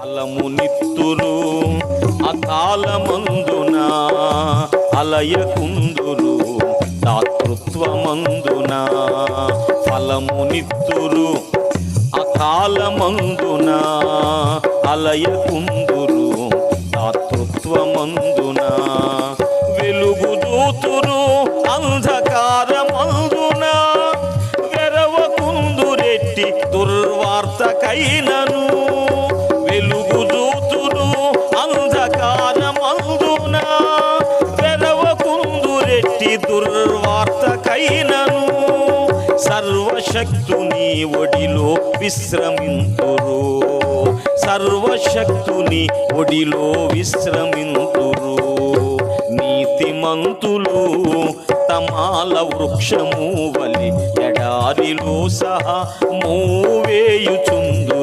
అలము నిత్తురు అకాలమందున అలయకుందురు దాతృత్వమందున ఫలము నిత్తురు అకాలమందున అలయకుందురు దాతృత్వమందున వెలుగు దూతురు అంధకారమందున వెరవకుందురెట్టి దుర్వార్తకైనను. వెరవకుందురెట్టి దుర్వార్తకైనను సర్వశక్తుని ఒడిలో విశ్రమింతురు. సర్వశక్తుని ఒడిలో విశ్రమింతురు. నీతిమంతులు తమాల వృక్షము వలి ఎడారిలో సహా మూవేయుచుందు